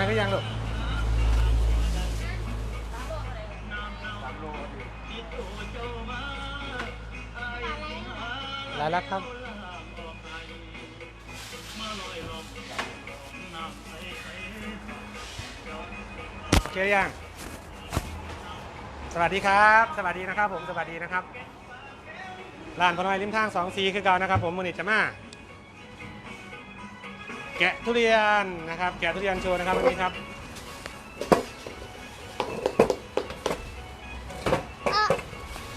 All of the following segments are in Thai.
เปิดไม้ก็ยังลูกลายลักครับโอเคยังสวัสดีครับ สวัสดีนะครับผม สวัสดีนะครับร้านพน้อยริมทางสองสีคือเก่านะครับผมมือนิจมา แกะทุเรียนนะครับ แกะทุเรียนโชว์นะครับวันนี้ครับ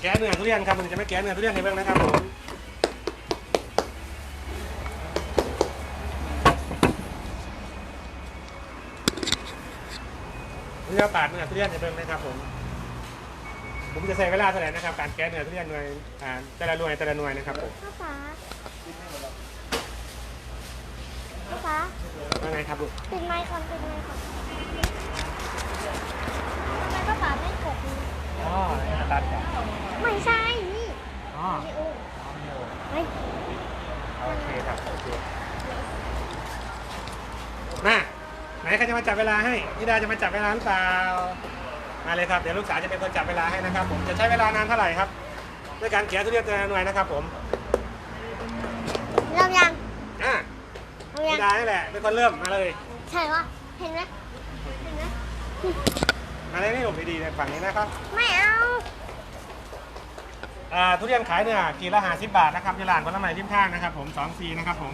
แกะเนื้อทุเรียนครับมันจะไม่แกะเนื้อทุเรียนให้เบิ่งนะครับผมนี่เราปาดเนื้อทุเรียนให้เบิ่งนะครับผมผมจะใช้เวลาเท่าไหร่นะครับ การแกะเนื้อทุเรียนหน่วยอ่าแต่ละหน่วยแต่ละหน่วยนะครับผม ป้า พ่อฟ้าว่าไงครับลูกปิดไมค์ก่อนปิดไมค์ก่อนทำไมพ่อฟ้าไม่กดนี่อ๋อตัดไม่ใช่นี่อ๋อวิดีโอเฮ้ยโอเคครับโอเคมาไหนใครจะมาจับเวลาให้นิดาจะมาจับเวลาหรือเปล่ามาเลยครับเดี๋ยวลูกสาวจะเป็นคนจับเวลาให้นะครับผมจะใช้เวลานานเท่าไหร่ครับ ด้วยการแกะทุเรียนแต่ละหน่วยนะครับผมเริ่มยังอะ เริ่มยันิงดานี่แหละเป็นคนเริ่มมาเลย ใช่ปะเห็นไหมเห็นไหมมาเลยนี่หลบดีๆในฝั่งนี้นะครับ ไม่เอาอ่าทุเรียนขายเนี่ยกิโลละห้าสิบบาทนะครับที่ร้านผลไม้ริมทางนะครับ ผมสองซีนะครับผม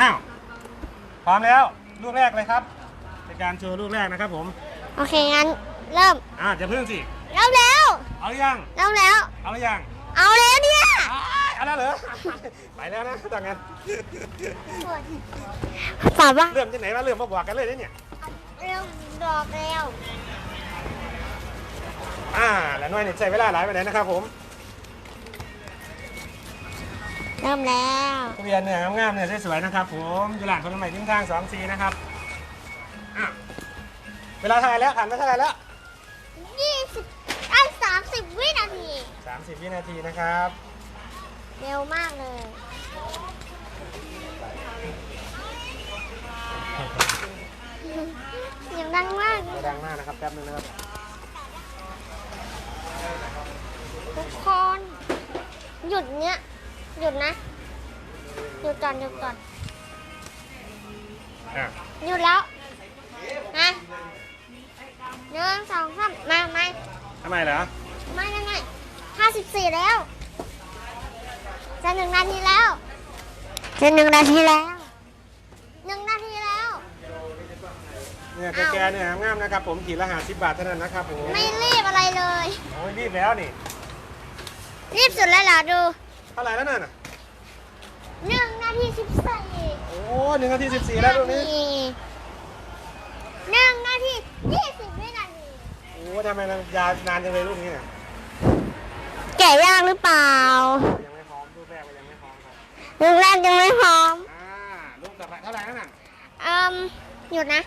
อ้าว พร้อมแล้วลูกแรกเลยครับเป็นการโชว์ลูกแรกนะครับ ผม โอเคงั้นเริ่ม อ่าจะเพิ่งสิเริ่มแล้ว เอาหรือยังเริ่มแล้ว เอาหรือยัง เอา แล้วเนี่ยเอาแล้วเหรอ ไปแล้วนะต่างกันฝาบ้าเริ่มที่ไหนมาเริ่มมาบอกกันเลยเนี่ย เริ่มดอกแล้วอ่าแล้วหน่วยนี่ใช้เวลาหลายไปไหนนะครับผม เริ่มแล้วทุเรียนเนื้องามๆเนื้อสวยๆนะครับ ผมอยู่หลานคนใหม่ทิ้งทางสองซีนะครับอะเวลาเท่าไหร่แล้วผ่านไปเท่าไหร่แล้วยี่สิบไอ้สามสิบวินาที 30 วินาทีนะครับ เร็วมากเลยเสียงดังมากไม่ดังมากนะครับแป๊บนึงนะครับทุกคน หยุดเนี้ย หยุดนะ หยุดก่อนหยุดก่อนอะหยุดแล้วนะหนึ่งสองสามมาไม่ทำไมเหรอ ไม่ไม่ไม่ห้าสิบสี่แล้ว จะหนึ่งนาทีแล้ว จะหนึ่งนาทีแล้วหนึ่งนาทีแล้ว เนี่ยแกๆเนี่ยงามๆนะครับ ผมขีดละห้าสิบบาทเท่านั้นนะครับผมไม่รีบอะไรเลย โอ้ยรีบแล้วนี่ รีบสุดแล้วเหรอดู เท่าไหร่แล้วนั่นน่ะหนึ่งนาทีสิบสี่โอ้หนึ่งนาทีสิบสี่แล้วลูกนี้หนึ่งนาทียี่สิบวินาทีโอ้ทำไมมันยาวนานจังเลยลูกนี้เนี่ยแก่ยากหรือเปล่า ลูกแรกยังไม่พร้อมอ่าลูกต่อไปเท่าไหร่แล้วน่ะเอ่มหยุดนะ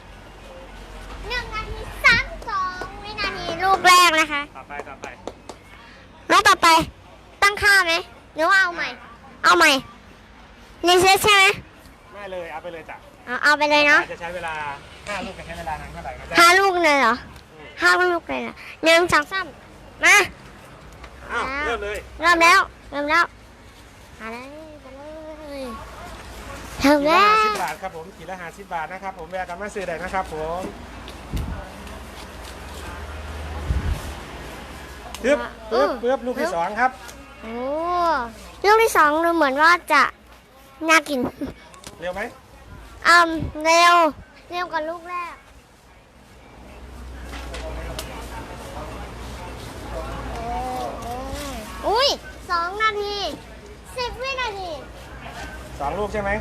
หนึ่งนาทีสามสองวินาทีลูกแรกนะคะต่อไปต่อไปแล้วต่อไป ตั้งค่าไหมหรือว่าเอาใหม่ เอาใหม่รีเซ็ตใช่ไหมไม่เลยเอาไปเลยจ้ะเอาเอาไปเลยเนาะจะใช้เวลาห้าลูกจะใช้เวลานานเท่าไหร่นะจ๊ะห้าลูกเลยเหรอห้าลูกเลยเหรอหนึ่งสองสามมาอ้าวเริ่มเลยเริ่มแล้วเริ่มแล้วมาเลยมา เลยเริ่มขีดละแล้ห้าวสิบบาทครับผมขีดละห้าสิบบาทนะครับผมแวะกันมาซื้อได้นะครับผมปึ๊บปึ๊บปึ๊บลูกที่สองครับโอ้ลูกที่สองดูเหมือนว่าจะน่ากิน เร็วไหมอืมเร็ว เร็วกว่าลูกแรกอุ้ยสองนาทีสิบวินาที สองลูกใช่ไหม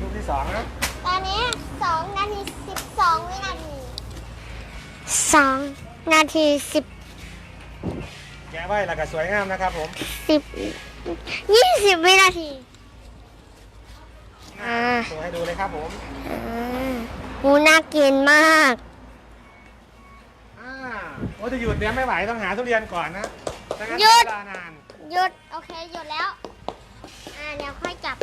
ลูกที่สองนะตอนนี้สองนาทีสิบสองวินาทีสองนาทีสิบแกะไว้แล้วก็สวยงามนะครับผมสิบยี่สิบวินาที อ่า โชว์ให้ดูเลยครับผมอ่าหูน่ากินมาก อ่าโอ้จะหยุดเดี๋ยวไม่ไหวต้องหาทุเรียนก่อนนะไม่งั้นหยุดใช้เวลานาน หยุด โอเค หยุดแล้วอ่า เดี๋ยวค่อยจับ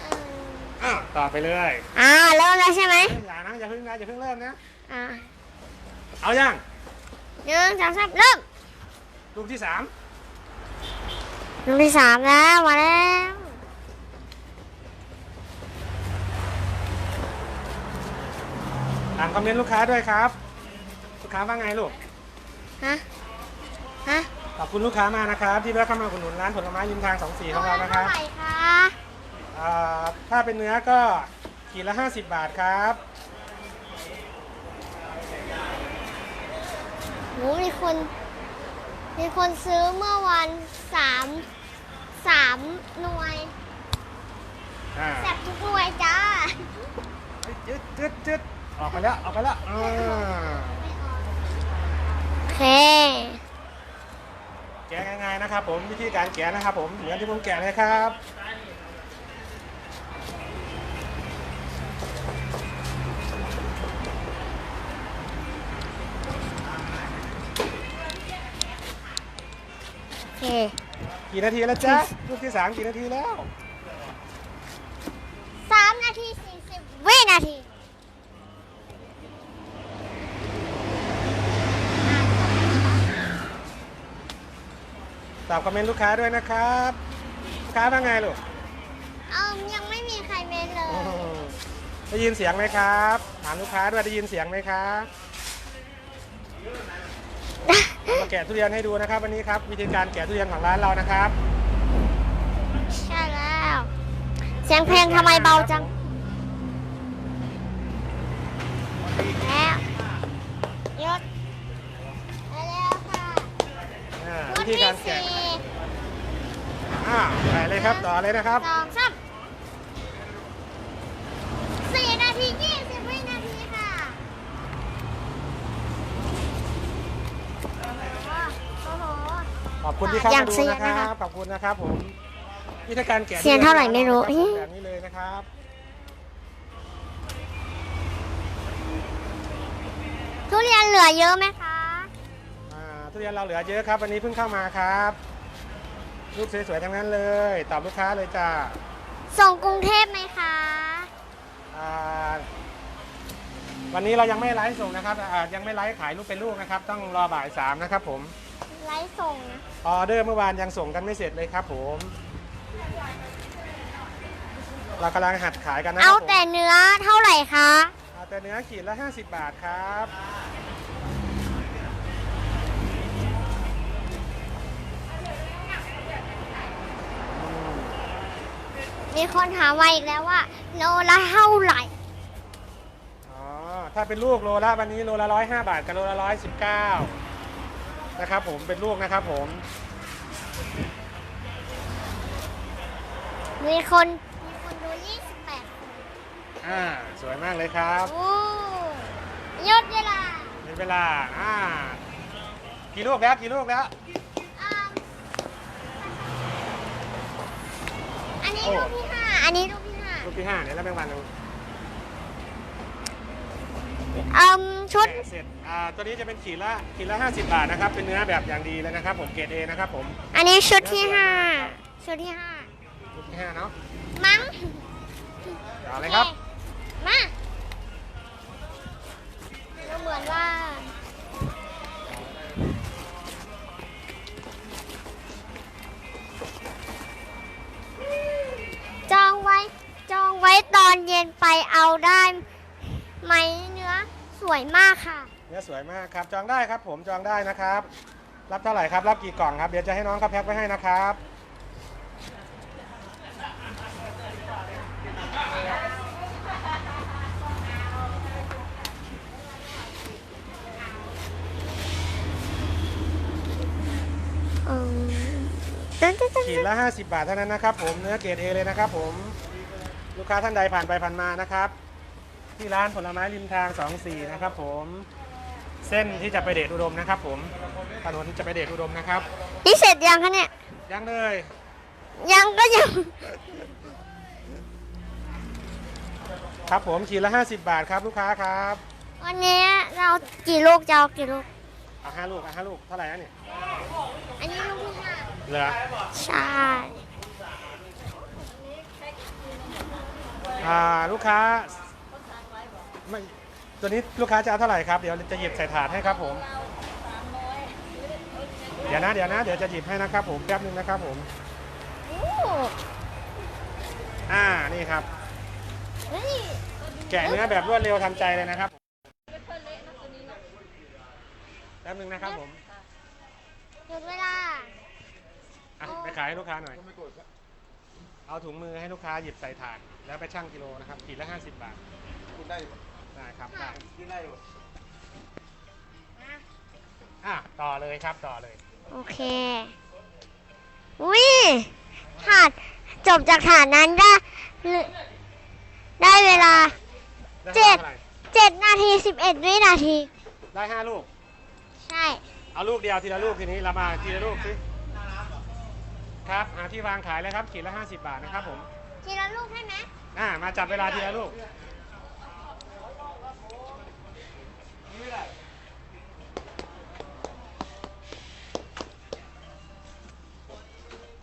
อืมอ้าวต่อไปเลยอ่าเริ่มแล้วใช่ไหมอย่านะอย่าเพิ่งนะอย่าเพิ่งเริ่มนะ อ่าเอายังหนึ่งสองสามเริ่มลูกที่สามลูกที่สามแล้วมาแล้วอ่านคอมเมนต์ลูกค้าด้วยครับ ลูกค้าว่าไงลูก ฮะฮะ ขอบคุณลูกค้ามากนะครับ ที่แวะเข้ามาอุดหนุนร้านผลไม้ริมทางสองสีของเรานะคเท่ารับไหร่คะอ่าถ้าเป็นเนื้อก็ขีดละ 50 บาทครับ หนูมีคน มีคนซื้อเมื่อวันสามสามหน่วยอ่าแซ่บทุกหน่วยจ้า จึ๊ดจึ๊ดจึ๊ดออกไปแล้ว ออกไปแล้วอ่า โอเคแกะง่ายๆ นะครับ ผมวิธีการแกะนะครับ ผมเหมือนที่ผมแกะเลยครับโอเค กี่นาทีแล้วจ๊ะลูกที่สามกี่นาทีแล้ว สามนาทีสี่สิบวินาที ตอบคอมเมนต์ลูกค้าด้วยนะครับลูกค้าว่าไงลูกเอิมยังไม่มีใครเมนเลยอืมได้ยินเสียงไหมครับ ถามลูกค้าด้วยได้ยินเสียงไหมครับมาแกะทุเรียนให้ดูนะครับ วันนี้ครับ วิธีการแกะทุเรียนของร้านเรานะครับ ใช่แล้ว เสียงเพลงทำไมเบาจัง ธีที่การแกะสี่อ่าไปเลยครับต่อเลยนะครับ สองสามสี่นาทียี่สิบวินาทีค่ะโอ้โห ขอบคุณที่เข้าอย่ามางดูเสียนะคนะคะรับขอบคุณนะครับผมวิธีการแกะเสียงเท่าไหร่ไม่รู้ แบบนี้เลยนะครับทุเรียนเหลือเยอะไหมคะอ่า ทุเรียนเราเหลือเยอะครับ วันนี้เพิ่งเข้ามาครับ ลูกสวยๆทั้งนั้นเลย ตอบลูกค้าเลยจ้าส่งกรุงเทพไหมคะ อ่าวันนี้เรายังไม่ไลฟ์ส่งนะครับอ่ายังไม่ไลฟ์ขายลูกเป็นลูกนะครับ ต้องรอบ่ายสามนะครับผม ไลฟ์ส่งนะ ออเดอร์เมื่อวานยังส่งกันไม่เสร็จเลยครับผม เรากำลังหัดขายกันนะคเอารับผมแต่เนื้อเท่าไหร่คะ เอาแต่เนื้อขีดละ 50 บาทครับ มีคนถามมาอีกแล้วว่าโลละเท่าไหร่ อ๋อ ถ้าเป็นลูกโลละวันนี้โลละร้อยห้าบาทกับโลละร้อยสิบเก้านะครับผมเป็นลูกนะครับผมมีคนมีคนดู28คนอ่าสวยมากเลยครับ โอ้หยุดเวลามีเวลาอ่ากี่ลูกแล้วกี่ลูกแล้ว อ่าอันนี้ โอ้ลูกที่ห้าอันนี้ลูกที่ห้าลูกที่ห้าเนี่ยแล้วแมงวันดูอืมชุดแกะเสร็จอ่าตัวนี้จะเป็นขีดละขีดละ50 บาทนะครับ เป็นเนื้อแบบอย่างดีเลยนะครับ ผมเกรดเอนะครับผมอันนี้ชุดที่ห้าชุดที่ห้าลูกที่ห้าเนาะมั้งเอาเลยครับ มาดูเหมือนว่า ตอนเย็นไปเอาได้ไหมเนื้อสวยมากค่ะ เนื้อสวยมากครับ จองได้ครับ ผมจองได้นะครับ รับเท่าไหร่ครับ รับกี่กล่องครับ เดี๋ยวจะให้น้องเขาแพ็คไว้ให้นะครับอืมตึ๊ดตึ๊ดตึ๊ดขีดละ 50 บาทเท่านั้นนะครับผม เนื้อเกรดเอเลยนะครับผม ลูกค้าท่านใดผ่านไปผ่านมานะครับ ที่ร้านผลไม้ริมทาง 24 นะครับผมเส้นที่จะไปเดชอุดมนะครับ ผมถนนจะไปเดชอุดมนะครับนี่เสร็จยังคะเนี่ย ยังเลยยังก็ยัง ครับผมขีดละ 50 บาทครับลูกค้าครับวันนี้เรากี่ลูกจะเอากี่ลูก เอาห้าลูกเอาห้าลูกเท่าไหร่นะเนี่ยอันนี้ลูกที่ห้าเหลือ ใช่ อ่าลูกค้าไม่ตัวนี้ลูกค้าจะเอาเท่าไหร่ครับ เดี๋ยวจะหยิบใส่ถาดให้ครับผม เดี๋ยวนะเดี๋ยวนะเดี๋ยวจะหยิบให้นะครับผมแป๊บนึงนะครับผมโอ้อ่านี่ครับเฮ้ยแกะเนื้อแบบรวดเร็วทันใจเลยนะครับแป๊บนึงนะครับผมหยุดเวลาอะไปขายให้ลูกค้าหน่อย เอาถุงมือให้ลูกค้าหยิบใส่ถาดแล้วไปชั่งกิโลนะครับขีดละ50 บาทกินได้อยู่ได้ครับได้กินได้อยู่อะต่อเลยครับต่อเลย โอเค อุ้ยถาดจบจากถาดนั้นได้ ได้เวลาได้เจ็ดท่าไหร่เจ็ดนาทีสิบเอ็ดวินาที ได้ห้าลูก ใช่ เอาลูกเดียวทีละลูกทีนี้เรามาทีละลูกสิ ครับหาที่วางขายเลยครับขีดละ 50 บาทนะครับผมทีละลูกได้ไหมอ่ามาจับเวลาทีละลูก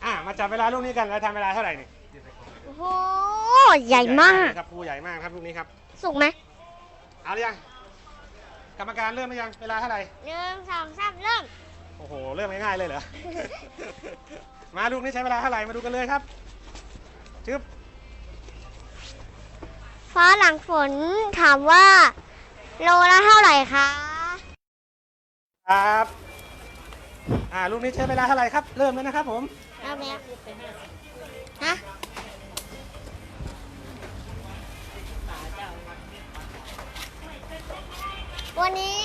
อ่ามาจับเวลาลูกนี้กันแล้วทำเวลาเท่าไหร่นี่โอ้โหใหญ่มาก ครับภูใหญ่มากครับลูกนี้ครับสุกไหมเอาหรือยังกรรมการเริ่มหรือยังเวลาเท่าไหร่หนึ่งสองสามเริ่ม โอ้โหเริ่มง่ายๆเลยเหรอ มาลูกนี้ใช้เวลาเท่าไหร่มาดูกันเลยครับชึบฟ้าหลังฝนถามว่า โลละเท่าไหร่คะครับ อ่าลูกนี้ใช้เวลาเท่าไหร่ครับ เริ่มแล้วนะครับผมเริ่มแล้วฮะวันนี้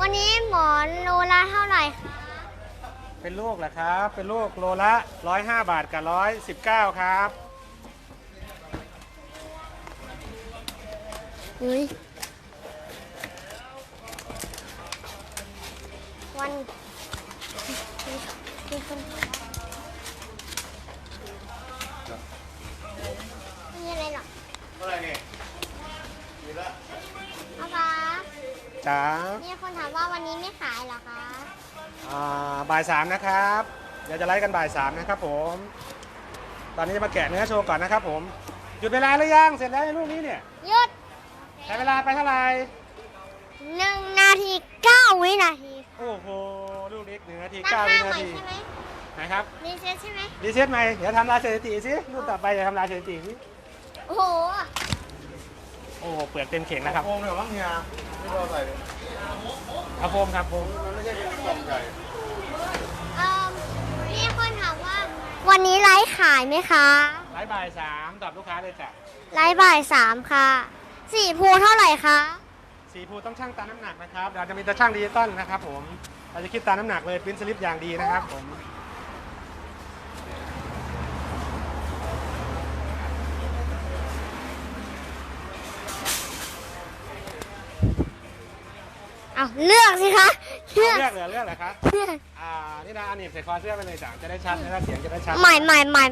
วันนี้หมอนโลละเท่าไหร่คะ เป็นลูกเหรอครับ เป็นลูกโลละ 105 บาทกับ 119 ครับ อุ้ยวันมีคนไม่มีอะไรหรอกเท่าไหร่เนี่ยมีละเอาคะจ๋ามีคนถามว่าวันนี้ไม่ขายเหรอคะอ่า บ่ายสามนะครับเดี๋ยวจะไล่กันบ่ายสามนะครับผม ตอนนี้จะมาแกะเนื้อโชว์ก่อนนะครับผม หยุดเวลาหรือยัง เสร็จแล้วไอ้ลูกนี้เนี่ย หยุดใช้เวลาไปเท่าไหร่หนึ่งนาทีเก้าวินาที โอ้โห ลูกนี้หนึ่งนาทีตั้งเก้าค่าวิใหนาทีม่ใช่ไหมนะครับ รีเซ็ตใช่ไหมรีเซ็ตใหม่เดี๋ยวทำลายสถิติสิรูปต่อไปจะทำลายสถิติสิโอ้โห โอ้โหเปลือกเต็มเข่งนะครับโอ่งเหรอบ้างเฮียไม่รู้เอาใส่เลย เอาโฟมครับโฟมมันไม่ใช่เป็นกล่องใหญ่เอ่อมีคนถามว่า วันนี้ไลฟ์ขายไหมคะไลฟ์บ่ายสามตอบลูกค้าเลยจ้ะไลฟ์บ่ายสามค่ะสี่ภูเท่าไหร่คะสีภูต้องช่างตามน้ำหนักนะครับเราจะมีแต่ช่างดิจิตอลนะครับผมเราจะคิดตามน้ำหนักเลยปริ้นสลิปอย่างดีนะครับผม เอาเลือกสิคะเลือกเลือกเหลือเลือกเหรอครับเลือกอ่านี่นะอันนี้ใส่คอเสื้อไปเลยจ้ะจะได้ชัดนะครับเสียงจะได้ชัดใหม่ใหม่ใหม่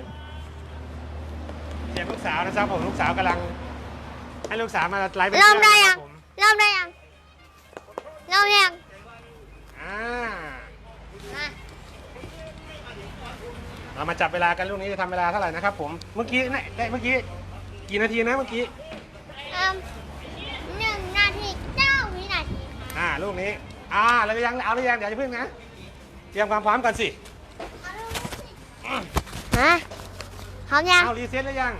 เสียงลูกสาวนะครับผมลูกสาวกำลัง ให้ลูกสาวมาไลฟ์เป็นเริ่มเพื่อนได้นะคยัรังบผมเริ่มได้ยังเริ่มยังอ่ามาเรามาจับเวลากันลูกนี้จะทำเวลาเท่าไหร่นะครับผมเมื่อกี้เนี่ยได้เมื่อกี้กี่นาทีนะเมื่อกี้ เอิ่มหนึ่งนาทีเก้าวินาที อ่าลูกนี้ อ่าแล้วยังเอาหรือยังเดี๋ยวจะพึ่งนะเตรียมความพร้อมกันสิฮะพร้อมยังเอารีเซ็ตหรือยัง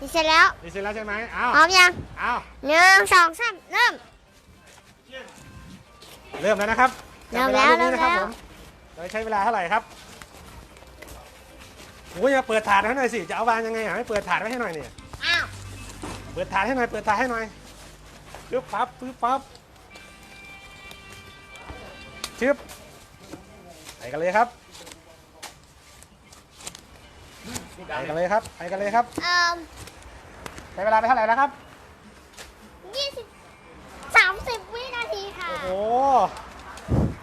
ดีเสร็จแล้วรีเซ็ตแล้วใช่ไหมเอาพร้อมยังเอาหนึ่งสองสามเริ่ม เริ่มแล้วนะครับเริ่มแล้วจับเาลูกนี้นะครับเริ่ผมมแล้วโดยใช้เวลาเท่าไหร่ครับโอ้ยอย่าเปิดถาดให้หน่อยสิ จะเอาวางยังไงอะให้เปิดถาดไว้ให้หน่อยเนี่ยอ้าว เปิดถาดให้หน่อย เปิดถาดให้หน่อยปึ๊บปั๊บปึ๊บปั๊บ ชึบไปกันเลยครับไปกันเลยครับไปกันเลยครับเอ่อใช้เวลาไปเท่าไหร่แล้วครับ ยี่สิบสามสิบวินาทีค่ะ โอ้โห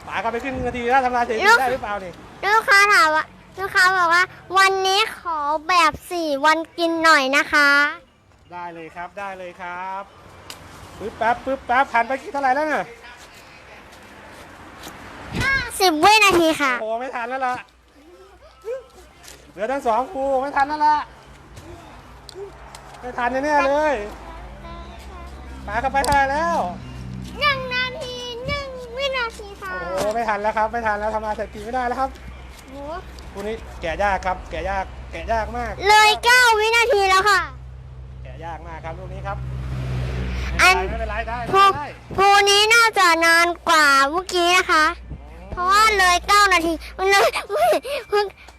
ป๋าก็ไปครึ่งนาทีแล้วทำลายสถิติลูกได้หรือเปล่านี่ลูกค้าถามว่าลูกค้าบอกว่า วันนี้ขอแบบสี่วันกินหน่อยนะคะ ได้เลยครับได้เลยครับปึ๊บแป๊บปึ๊บแป๊บผ่านไปกี่เท่าไหร่แล้วเนี่ยห้า สิบวินาทีค่ะ โอ้โหไม่ทันแล้วล่ะ เหลือทั้งสองครูไม่ทันแล้วล่ะ ไม่ทันแน่ๆเลยปาเข้าไปได้แล้ว หนึ่งนาทีหนึ่งวินาทีค่ะ โอ้โหไม่ทันแล้วครับ ไม่ทันแล้วทำลายสถิติไม่ได้แล้วครับโหคู่นี้แกะยากครับ แกะยาก แกะยากมาก เลยเก้าวินาทีแล้วค่ะ แกะยากมากครับลูกนี้ครับอันไม่เป็นไรได้ภูได้ได้ ภูนี้น่าจะนานกว่าเมื่อกี้นะคะ เพราะว่าเลยเก้านาทีมันเลย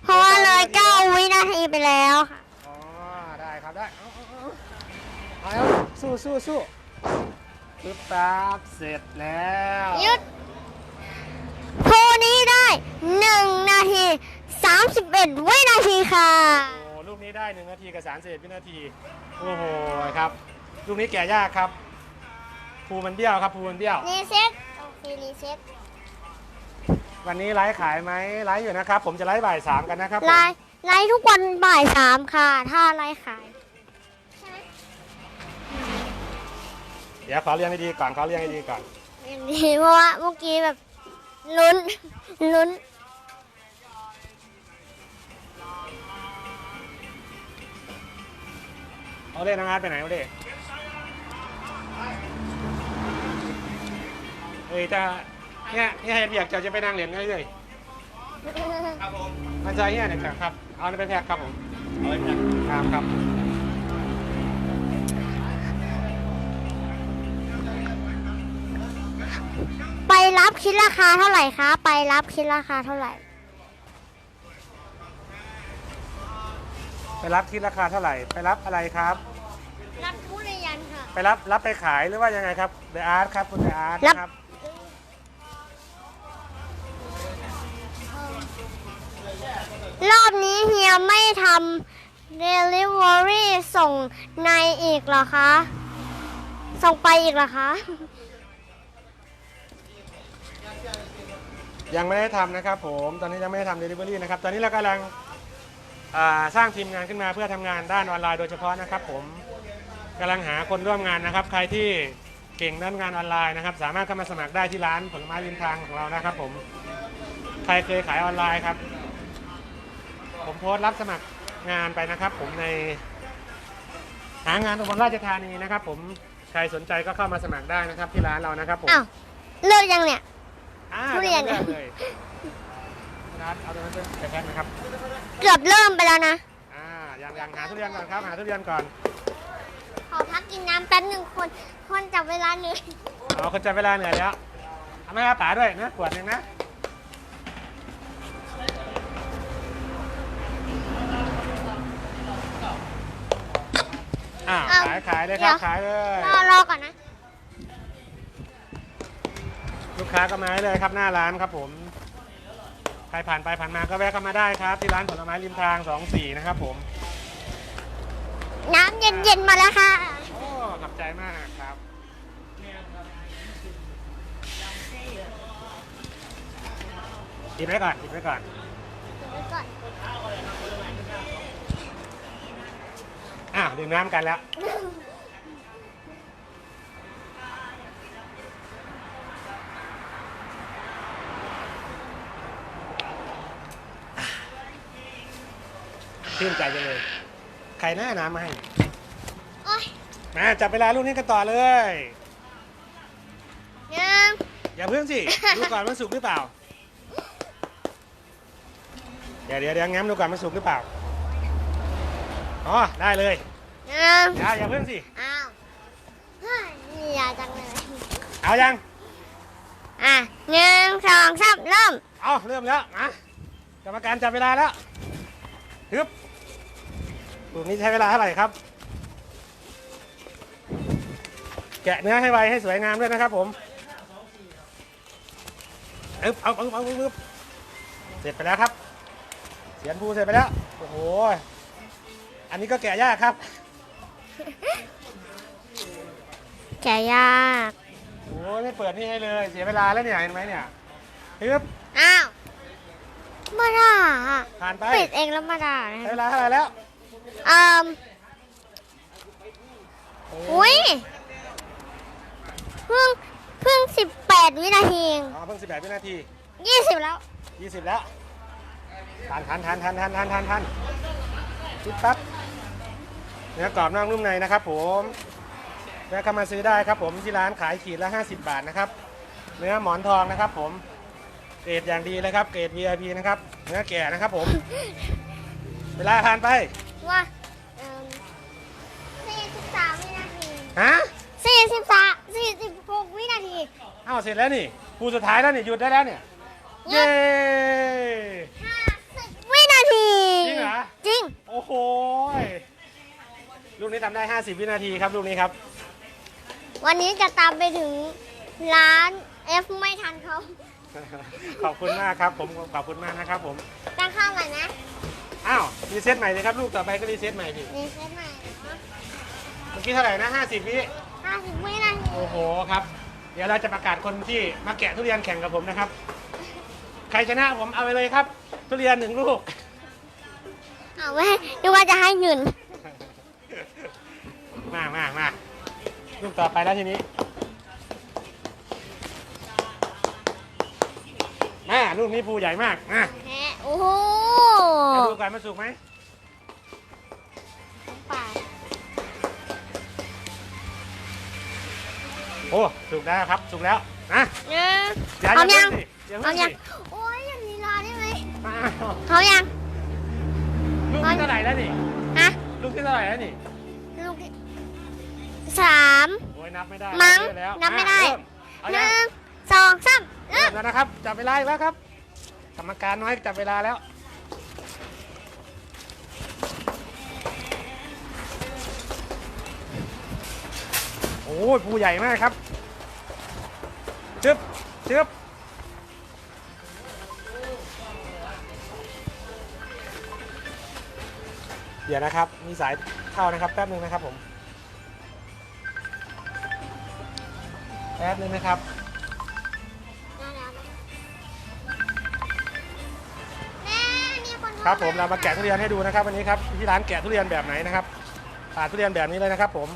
เพราะว่าเลยเก้าวินาทีไปแล้วค่ะอ๋อได้ครับได้เอาเอาเอาเอาเอาสู้สู้สู้ปึ๊บปั๊บเสร็จแล้วหยุดภูนี้ได้หนึ่งนาทีสามสิบเอ็ดวินาทีค่ะ โอ้ลูกนี้ได้1นาทีกับ31วินาทีโอ้โหครับ ลูกนี้แกะยากครับภูมันเบี้ยวครับภูมันเบี้ยว รีเซ็ตโอเครีเซ็ต วันนี้ไลฟ์ขายไหมไลฟ์อยู่นะครับ ผมจะไลฟ์บ่ายสามกันนะครับผมไลฟ์ไลฟ์ทุกวันบ่ายสามค่ะ ถ้าไลฟ์ขาย เดี๋ยวขอเรียงให้ดีก่อนขอเรียงให้ดีก่อน อย่างนี้เพราะว่าเมื่อกี้แบบลุ้นลุ้นเอาเล่นน้องอาร์ตไปไหนเอาเล่เฮ้ยจะ เนี่ยเนี่ยเห็นเบียกจะจะไปนั่งเหรียญไงเลยครับผมมาใจเนี่ยเนี่ยครับ เอาไปแพ็คครับผม เอาไว้เนี่ยครับครับไปรับคิดราคาเท่าไหร่คะ ไปรับคิดราคาเท่าไหร่ ไปรับที่ราคาเท่าไหร่ ไปรับอะไรครับ รับทุเรียนค่ะ ไปรับรับไปขายหรือว่ายังไงครับเดอะอาร์ตครับคุณเดอะอาร์ตรับ ครับ รอบนี้เฮียไม่ทำ delivery ส่งในอีกเหรอคะ ส่งไปอีกเหรอคะ ยังไม่ได้ทำนะครับผมตอนนี้ยังไม่ได้ทำเดลิเวอรี่นะครับ ตอนนี้เรากำลังอ่าสร้างทีมงานขึ้นมาเพื่อทำงานด้านออนไลน์โดยเฉพาะนะครับผมกำลังหาคนร่วมงานนะครับ ใครที่เก่งด้านงานออนไลน์นะครับ สามารถเข้ามาสมัครได้ที่ร้านผลไม้ริมทางของเรานะครับผม ใครเคยขายออนไลน์ครับ ผมโพสต์รับสมัครงานไปนะครับ ผมใน หางานอุบลราชธานีนะครับ ผมใครสนใจก็เข้ามาสมัครได้นะครับ ที่ร้านเรานะครับผมอ้าวเลิกยังเนี่ย อ่าทุเรียนเลือกเลยนัดเอาตัวนั้นไปแพ็คนะครับ เกือบเริ่มไปแล้วนะ อ่ายังยังหาทุเรียนก่อนครับ หาทุเรียนก่อนขอพักกินน้ำแป๊บหนึ่งคน คนจับเวลาเหนื่อยเอาคนจับเวลาเหนื่อยแล้วเอาไหมครับป๋าด้วยนะขวดหนึ่งนะ อ่าเอาขายขายเลยคเดี๋รัยบวขายเลย รอรอก่อนนะ ลูกค้าก็มาได้เลยครับหน้าร้านครับผมใครผ่านไปผ่านมาก็แวะเข้ามาได้ครับ ที่ร้านผลไม้ริมทาง24นะครับผมน้ำเย็นๆมาแล้วค่ะ โอ้ขอบใจมากครับปิดไว้ก่อนปิดไว้ก่อนอ้าวดื่มน้ำกันแล้ว ชื่นใจจังเลย ใครหน้าน้ำมาให้โอ๊ยมาจับเวลาลูกนี้กันต่อเลยหนึ่งอย่าเพิ่งสิ ดูก่อนมันสุกหรือเปล่า เดี๋ยวเดี๋ยวเดี๋ยวงั้มดูก่อนมันสุกหรือเปล่า อ๋อได้เลยหนึ่งอย่าอย่าเพิ่งสิอ้าวเฮ้ยนี่ยาจังเลยเอายังอะหนึ่งสองสามเริ่มเอาเริ่มแล้วมากรรมการจับเวลาแล้วฮึบลูกนี้ใช้เวลาเท่าไหร่ครับ แกะเนื้อให้ไวให้สวยงามด้วยนะครับผมอึ๊บเอาเอาเอาเอาเสร็จไปแล้วครับเสียนภูเสร็จไปแล้วโอ้โห อันนี้ก็แกะยากครับ แกะยาก โอ้ยไม่เปิดนี่ให้เลย เสียเวลาแล้วเนี่ยเห็นไหมเนี่ยฮึบอ้าวมาด่าอะผ่านไปปิดเองแล้วมาด่านะใช้เวลาเท่าไหร่แล้วอืมอุ้ยเพิ่งเพิ่งสิบแปดวินาทีเองอ๋อเพิ่ง18วินาที ยี่สิบแล้ว 20 แล้ว ทันทันทันทันทันทันทันทันคิดแป๊บ เนื้อกรอบนอกนุ่มในนะครับผมแวะเข้ามาซื้อได้ครับผมที่ร้านขายขีดละ 50 บาทนะครับ เนื้อหมอนทองนะครับ ผมเกรดอย่างดีเลยครับเกรด VIP นะครับ เนื้อแก่นะครับผม เวลาผ่านไปว่าเอิ่มสี่สิบสามวินาทีฮะสี่สิบสามสี่สิบหกวินาทีเอ้าเสร็จแล้วนี่ คู่สุดท้ายแล้วนี่หยุดได้แล้วเนี่ยหยุเย้ดห้าสิบวินาที จริงเหรอ จริง โอ้โหยลูก นี้ทำได้ 50 วินาทีครับลูกนี้ครับ วันนี้จะตามไปถึงร้าน F ไม่ทันเขาขอบคุณมากครับผมขอบคุณมากนะครับผมตั้งข้าวใหม่นะ อ้าวรีเซ็ตใหม่เลยครับลูกต่อไปก็รีเซ็ตใหม่ดิรีเซ็ตใหม่นะเมื่อกี้เท่าไหร่นะ 50 วิห้าสิบวินาทีโอ้โหครับ เดี๋ยวเราจะประกาศคนที่มาแกะทุเรียนแข่งกับผมนะครับ ใครชนะผมเอาไปเลยครับ ทุเรียนหนึ่งลูก เอาไว้ดูว่าจะให้เงิน มามามาลูกต่อไปแล้วทีนี้ มาลูกนี้ภูใหญ่มากมาแหะโอ้โหมาดูก่อนมันสุกไหมป่าโอ้สุกแล้วครับสุกแล้วนะเนื้ออย่าพร้อมอย่ายังเพิ่งสิอย่าพร้เพิ่อมงยังสิโอ้ยอย่างนี้รอได้ไหมมาพร้อมยังลูกที่เท่าไหร่แล้วนี่ฮะลูกที่เท่าไหร่แล้วนี่ลูกที่ สามโอ้ยนับไม่ได้มั้งเยอะแล้วนับไม่ได้อะเริ่เอาหยังนึ่งสองสามเริ่เริ่มมแล้วนะครับ จับเวลาอีกแล้วครับ กรรมการน้อยจับเวลาแล้ว โอ้ยภูใหญ่มากครับจึ๊บจึ๊บเดี๋ยวนะครับ มีสายเข้านะครับแป๊บนึงนะครับผม ป๊บนึงนะครับ แม่มีคนโทครับผมเรามาแกะทุเรียนให้ดูนะครับวันนี้ครับที่ร้านแกะทุเรียนแบบไหนนะครับปาดทุเรียนแบบนี้เลยนะครับผม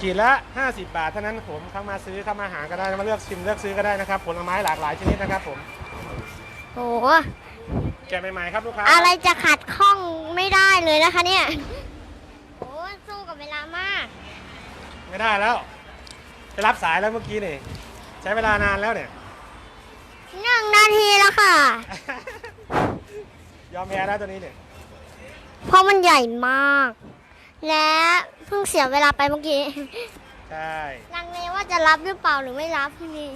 ขีดละ 50 บาทเท่านั้นผมเข้ามาซื้อเข้ามาหาก็ได้มาเลือกชิมเลือกซื้อก็ได้นะครับผลไม้หลากหลายชนิดนะครับ ผมโอ้โหแกะใหม่ๆครับลูกค้า อะไรจะขัดข้องไม่ได้เลยนะคะเนี่ย โอ้ยสู้กับเวลามาก ไม่ได้แล้วไปรับสายแล้วเมื่อกี้นี่ใช้เวลานานแล้วเนี่ย หนึ่งนาทีแล้วค่ะ ยอมแพ้แล้วตัวนี้เนี่ยเพราะมันใหญ่มาก และเพิ่งเสียเวลาไปเมื่อกี้ใช่ลังเลว่าจะรับหรือเปล่าหรือไม่รับนี่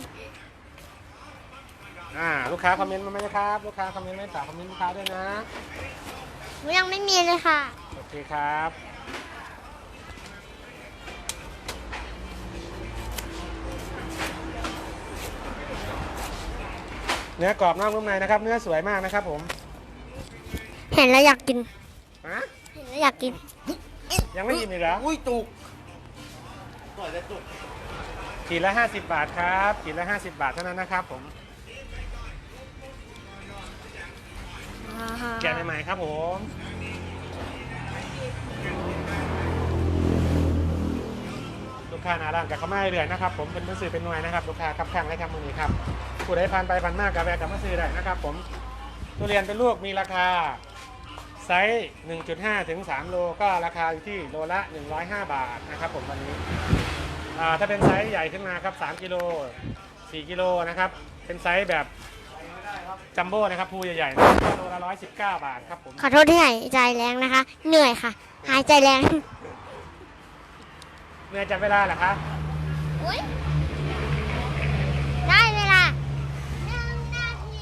อ่าลูกค้าคอมเมนต์มาไหมนะครับลูกค้าคอมเมนต์ไม่ฝากคอมเมนต์ลูกค้าด้วยนะหนูยังไม่มีเลยค่ะ โอเคครับ เนื้อกรอบนอกนุ่มในนะครับ เนื้อสวยมากนะครับผมเห็นแล้วอยากกิน ฮะเห็นแล้วอยากกิน ยังไม่อิ่มอีกเหรออุ้ยจุกต่อยจะจุกขีดละ 50 บาทครับขีดละ 50 บาทเท่านั้นนะครับผมแกะใหม่ๆครับผมลูกค้าหนาร้านกับเขาไม่เรื่อยนะครับ ผมเป็นมือซื้อเป็นหน่วยนะครับลูกค้าครับข้างและครับมือนี้ครับ ผู้ใดผ่านไปผ่านมากกับแวะกับมาซื้อได้นะครับผมทุเรียนเป็นลูกมีราคาไซส์ 1.5 ถึง 3 โล ก็ราคาอยู่ที่โลละ 105 บาทนะครับผมวันนี้อ่าถ้าเป็นไซส์ใหญ่ขึ้นมาครับ 3 กิโล 4 กิโลนะครับ เป็นไซส์แบบจัมโบ้นะครับภูใหญ่ๆนะครับโลละ 119 บาทครับผม ขอโทษที่หายใจแรงนะคะ เหนื่อยค่ะ หายใจแรง เมื่อจับเวลาเหรอคะ อุ้ยได้เวลาหนึ่งนาที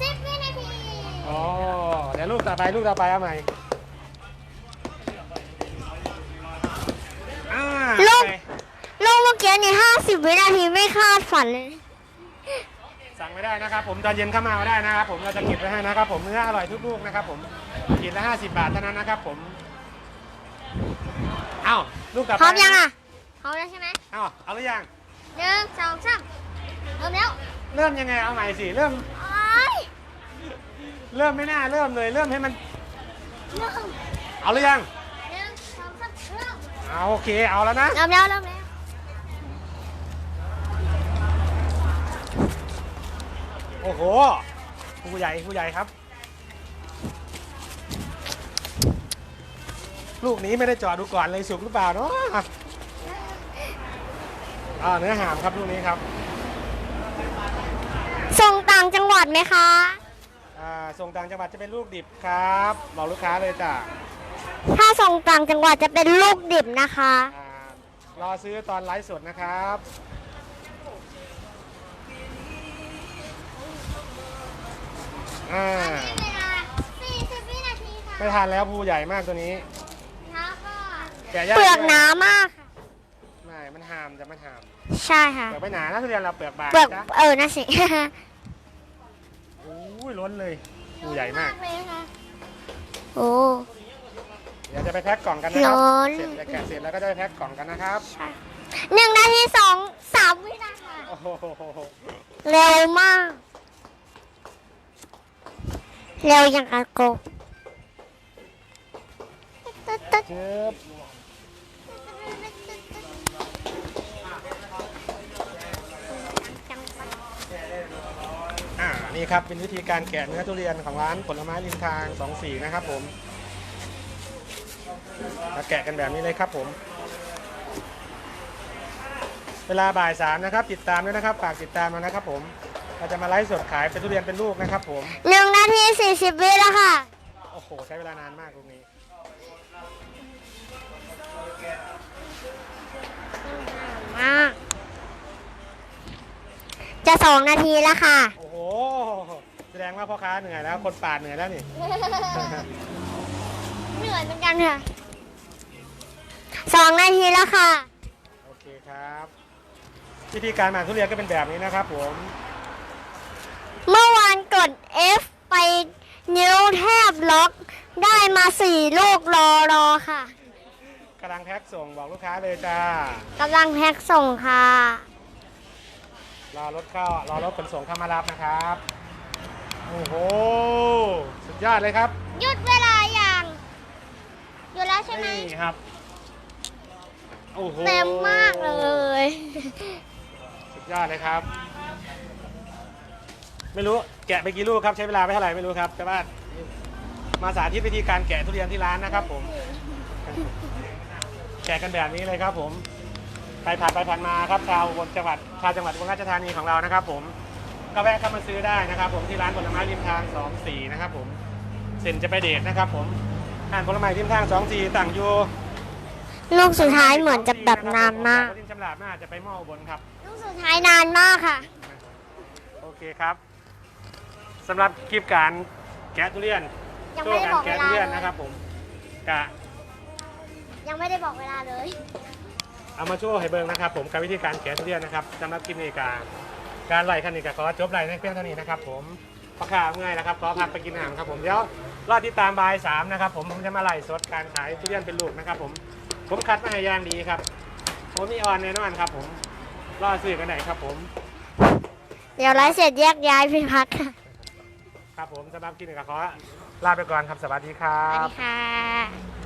สิบวินาที อ๋อเดี๋ยวลูกต่อไปลูกต่อไปเอาใหม่อ่าลูก ไปลูกเมื่อกี้นี่ห้าสิบวินาทีไม่คาดฝันเลย สั่งไม่ได้นะครับ ผมตอนเย็นเข้ามาก็ได้นะครับ ผมเราจะเก็บไว้ให้นะครับ ผมเนื้ออร่อยทุกลูกนะครับ ผมขีดละ50บาทเท่านั้นนะครับผมเอ้าลูกต่อไปพร้อมยังอะพร้อมแล้วใช่ไหมเอ้าเอาหรือยังหนึ่งสองสามเริ่มแล้ว เริ่มยังไงเอาใหม่สิเริ่มโอ้ย เริ่มไม่น่าเริ่มเลย เริ่มให้มัน เริ่มเอาหรือยังหนึ่งสองสามเริ่มเอาโอเคเอาแล้วนะ เริ่มแล้วเริ่มแล้วโอ้โหผู้ใหญ่ผู้ใหญ่ครับ ลูกนี้ไม่ได้เจอดดูก่อนเลยสุกหรือเปล่าเนาะอ่าเนื้อหามครับลูกนี้ครับ ส่งต่างจังหวัดไหมคะอ่า ส่งต่างจังหวัดจะเป็นลูกดิบครับบอกลูกค้าเลยจ้ะถ้าส่งต่างจังหวัดจะเป็นลูกดิบนะคะ อ่ารอซื้อตอนไลฟ์สดนะครับ อ่า เวลา40วินาทีค่ะไม่ทานแล้วภูใหญ่มากตัวนี้แล้วก็แกะยากเปลือกด้วยหนามากค่ะไม่มันหามจะมันหามใช่ค่ะ เปลือกไม่หนานะทุเรียนเราเปลือกบางเปลือกจ้ะเออน่าสิ โอ้ยล้นเลย ภูใหญ่มาก เลยค่ะ โอ้ เดี๋ยวจะไปแพ็คกล่องกันนะครับล้นเสร็จจะแกะเสร็จแล้วก็จะไปแพ็คกล่องกันนะครับหนึ่งนาทีสองสามวินาทีโอ้โหเร็วมาก เร็วอย่างกับโกตึ๊ดตึ๊ดเจ็บ นี่ครับเป็นวิธีการแกะเนื้อทุเรียนของร้านผลไม้ริมทางสองสีนะครับผมมาแกะกันแบบนี้เลยครับผม เวลาบ่ายสามนะครับ ติดตามด้วยนะครับฝากติดตามมานะครับผมเราจะมาไลฟ์สดขายเป็นทุเรียนเป็นลูกนะครับผมหนึ่งนาทีสี่สิบวิแล้วค่ะ โอ้โห ใช้เวลานานมากตรงนี้มากจะสองนาทีแล้วค่ะโอ้โห แสดงว่าพ่อค้าเหนื่อยแล้ว คนปาดเหนื่อยแล้วนี่ เหนื่อยเหมือนกันค่ะสองนาทีแล้วค่ะ โอเคครับ วิธีการหมักทุเรียนก็เป็นแบบนี้นะครับผม เมื่อวานกด F ไปนิ้วแทบล็อกได้มาสี่ลูกรอรอค่ะกำลังแพ็คส่งบอกลูกค้าเลยจ้ากำลังแพ็คส่งค่ะ รอรถเข้ารอรถขนส่งเข้ามารับนะครับ โอ้โห สุดยอดเลยครับ หยุดเวลาอย่างหยุดแล้วใช่ไหมนี่ครับ โอ้โหเต็มมากเลย สุดยอดเลยครับ ไม่รู้แกะไปกี่ลูกครับใช้เวลาไปเท่าไหร่ไม่รู้ครับแต่ว่ามาสาธิตวิธีการแกะทุเรียนที่ร้านนะครับผม แกะกันแบบนี้เลยครับผมใค รผ่านไปผ่านมาครับชาวอุบนจังหวัดชาวจังหวัดอุบลราชธานีของเรานะครับ ผมก็แวะเข้ามาซื้อได้นะครับ ผมที่ร้านผลไม้ริมทาง2องสี่นะครับ ผมเซ็นจะไปเดทนะครับ ผมร้านผลไม้ริมทาง2องสี่ต่างอยู่ลูกสุดท้ายเหมือนจะแบบนานมากดินจำหลาดน่าจะไปหม้ออุบนครับ ลูกสุดท้ายนานมากค่ะ โอเคครับสำหรับคลิปการแกะทุเรียนยังไม่ได้บอกโชว์เวการแกะลาทุเรียนเลยนะครับผมกะ ยังไม่ได้บอกเวลาเลย เอามาโชว์ให้เบิ่งนะครับ ผมกับวิธีการแกะทุเรียนนะครับสำหรับคลิปนี้การการไล่คันนี้ก็ขอจบไล่ในเพียงเท่านี้นะครับ ผมพอข่าวเมื่อยนะครับขอพักไปกินอาหารครับผมเดี๋ยวรอติดตามบ่ายสามนะครับ ผมผมจะมาไล่สดการขายทุเรียนเป็นลูกนะครับ ผมผมคัดมาให้อย่างดีครับผมมีออนแน่นอนครับ ผมรอซื้อกันไหนครับ ผมเดี๋ยวไลฟ์เสร็จแยกย้ายไปพักค่ะ ครับผมสำหรับคลิปนี้ก็ขอลาไปก่อนครับสวัสดีครัสวัสบ ดีค่ะ